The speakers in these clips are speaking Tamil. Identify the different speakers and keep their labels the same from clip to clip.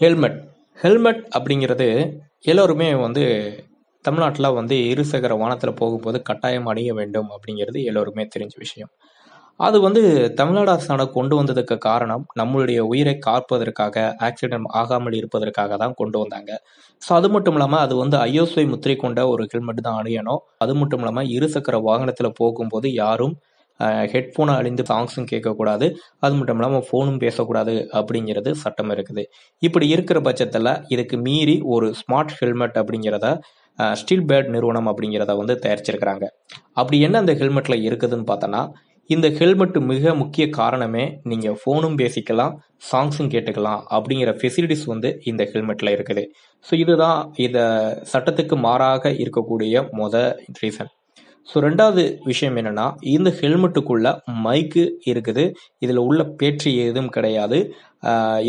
Speaker 1: ஹெல்மெட். ஹெல்மெட் அப்படிங்கிறது எல்லோருமே வந்து தமிழ்நாட்டில் வந்து இருசக்கர வாகனத்தில் போகும்போது கட்டாயம் அணிய வேண்டும் அப்படிங்கிறது எல்லோருமே தெரிஞ்ச விஷயம். அது வந்து தமிழ்நாடு அரசான கொண்டு வந்ததுக்கு காரணம் நம்மளுடைய உயிரை காப்பதற்காக ஆக்சிடென்ட் ஆகாமல் இருப்பதற்காக தான் கொண்டு வந்தாங்க. ஸோ அது மட்டும் இல்லாமல் அது வந்து ஐஎஸ்ஐ முத்திரை கொண்ட ஒரு ஹெல்மெட் தான் அணியணும். அது மட்டும் இல்லாமல் இருசக்கர வாகனத்தில் போகும்போது யாரும் ஹெட்ஃபோனை அழிந்து சாங்ஸும் கேட்கக்கூடாது. அது மட்டும் இல்லாமல் ஃபோனும் பேசக்கூடாது அப்படிங்கிறது சட்டம் இருக்குது. இப்படி இருக்கிற பட்சத்தில் இதுக்கு மீறி ஒரு ஸ்மார்ட் ஹெல்மெட் அப்படிங்கிறத ஸ்டீல் பேட் நிறுவனம் அப்படிங்கிறத வந்து தயாரிச்சிருக்கிறாங்க. அப்படி என்ன அந்த ஹெல்மெட்டில் இருக்குதுன்னு பார்த்தோன்னா இந்த ஹெல்மெட் மிக முக்கிய காரணமே நீங்கள் ஃபோனும் பேசிக்கலாம் சாங்ஸும் கேட்டுக்கலாம் அப்படிங்கிற ஃபெசிலிட்டிஸ் வந்து இந்த ஹெல்மெட்டில் இருக்குது. ஸோ இதுதான் இதை சட்டத்துக்கு மாறாக இருக்கக்கூடிய மொத ரீசன் ஸோ ரெண்டாவது விஷயம் என்னென்னா இந்த ஹெல்மெட்டுக்குள்ள மைக்கு இருக்குது. இதில் உள்ள பேச்சு எதுவும் கிடையாது.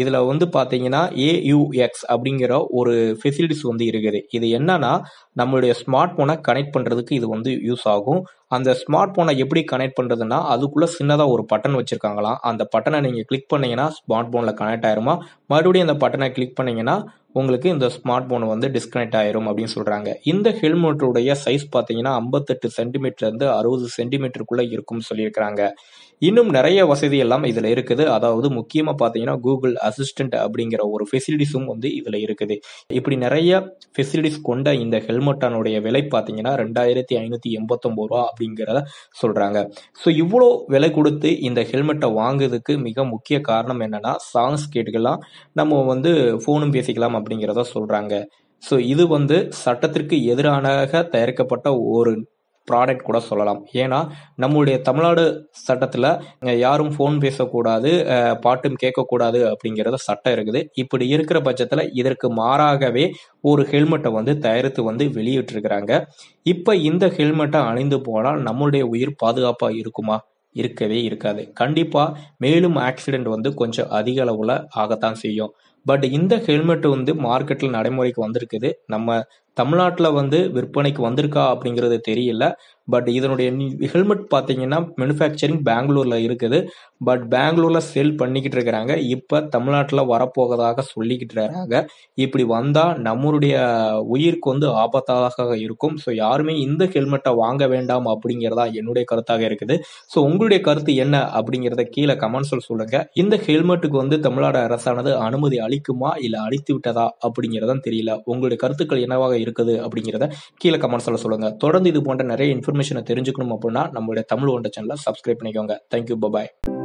Speaker 1: இதில் வந்து பார்த்தீங்கன்னா ஏயுஎக்ஸ் அப்படிங்கிற ஒரு ஃபெசிலிட்டிஸ் வந்து இருக்குது. இது என்னன்னா நம்மளுடைய ஸ்மார்ட் ஃபோனை கனெக்ட் பண்ணுறதுக்கு இது வந்து யூஸ் ஆகும். அந்த ஸ்மார்ட் ஃபோனை எப்படி கனெக்ட் பண்ணுறதுன்னா அதுக்குள்ளே சின்னதாக ஒரு பட்டன் வச்சுருக்காங்களாம். அந்த பட்டனை நீங்கள் கிளிக் பண்ணீங்கன்னா ஸ்மார்ட் ஃபோனில் கனெக்ட் ஆயிருமா? மறுபடியும் அந்த பட்டனை கிளிக் பண்ணீங்கன்னா உங்களுக்கு இந்த ஸ்மார்ட் ஃபோன் வந்து டிஸ்கனெக்ட் ஆயிரும் அப்படின்னு சொல்கிறாங்க இந்த ஹெல்மெட்டுடைய சைஸ் பார்த்தீங்கன்னா ஐம்பத்தெட்டு சென்டிமீட்டர்லேருந்து அறுபது சென்டிமீட்டருக்குள்ளே இருக்கும்னு சொல்லியிருக்கிறாங்க. இன்னும் நிறைய வசதி எல்லாம் இதில் இருக்குது. அதாவது முக்கியமாக பார்த்தீங்கன்னா கூகுள் அசிஸ்டன்ட் அப்படிங்கிற ஒரு ஃபெசிலிட்டிஸும் வந்து இதில் இருக்குது. இப்படி நிறைய ஃபெசிலிட்டிஸ் கொண்ட இந்த ஹெல்மெட்டானுடைய விலை பார்த்தீங்கன்னா ரெண்டாயிரத்தி ஐநூற்றி எண்பத்தொம்போது ரூபா அப்படிங்கிறத சொல்கிறாங்க ஸோ இவ்வளோ விலை கொடுத்து இந்த ஹெல்மெட்டை வாங்குறதுக்கு மிக முக்கிய காரணம் என்னன்னா சாங்ஸ் கேட்டுக்கலாம் நம்ம வந்து ஃபோனும் பேசிக்கலாம் அப்படிங்கிறத சொல்கிறாங்க ஸோ இது வந்து சட்டத்திற்கு எதிரானாக தயாரிக்கப்பட்ட ஒரு ப்ராடக்ட் கூட சொல்லலாம். ஏன்னா நம்மளுடைய தமிழ்நாடு சட்டத்தில் யாரும் ஃபோன் பேசக்கூடாது பாட்டும் கேட்கக்கூடாது அப்படிங்கிறத சட்டம் இருக்குது. இப்படி இருக்கிற பட்சத்தில் இதற்கு மாறாகவே ஒரு ஹெல்மெட்டை வந்து தயாரித்து வந்து வெளியிட்டிருக்கிறாங்க. இப்போ இந்த ஹெல்மெட்டை அணிந்து போனால் நம்மளுடைய உயிர் பாதுகாப்பாக இருக்குமா? இருக்கவே இருக்காது. கண்டிப்பாக மேலும் ஆக்சிடென்ட் வந்து கொஞ்சம் அதிக அளவில் ஆகத்தான் செய்யும். பட் இந்த ஹெல்மெட் வந்து மார்க்கெட்டில் நடைமுறைக்கு வந்திருக்குது. நம்ம தமிழ்நாட்டில் வந்து விற்பனைக்கு வந்திருக்கா அப்படிங்கிறது தெரியல. பட் இதனுடைய ஹெல்மெட் பார்த்தீங்கன்னா மேனுஃபேக்சரிங் பெங்களூரில் இருக்குது. பட் பெங்களூரில் செல் பண்ணிக்கிட்டு இருக்கிறாங்க. இப்போ தமிழ்நாட்டில் வரப்போகிறதாக சொல்லிக்கிட்டு இருக்காங்க. இப்படி வந்தால் நம்மளுடைய உயிருக்கு வந்து ஆபத்தாக இருக்கும். ஸோ யாருமே இந்த ஹெல்மெட்டை வாங்க வேண்டாம் அப்படிங்கிறதா என்னுடைய கருத்தாக இருக்குது. ஸோ உங்களுடைய கருத்து என்ன அப்படிங்கிறத கீழே கமெண்ட்ஸில் சொல்லுங்கள் இந்த ஹெல்மெட்டுக்கு வந்து தமிழ்நாடு அரசானது அனுமதி அளிக்குமா? இல்லை அளித்து விட்டதா அப்படிங்கிறதான் தெரியல. உங்களுடைய கருத்துக்கள் என்னவாக இருக்குது அப்படிங்கிறத கீழே கமெண்ட்ஸில் சொல்லுங்கள் தொடர்ந்து இது போன்ற நிறைய இன்ஃபர்மேஷனை தெரிஞ்சுக்கணும் அப்படின்னா நம்மளுடைய தமிழ் ஒன்ற சேனலை சப்ஸ்கிரைப் பண்ணிக்கோங்க. Thank you bye bye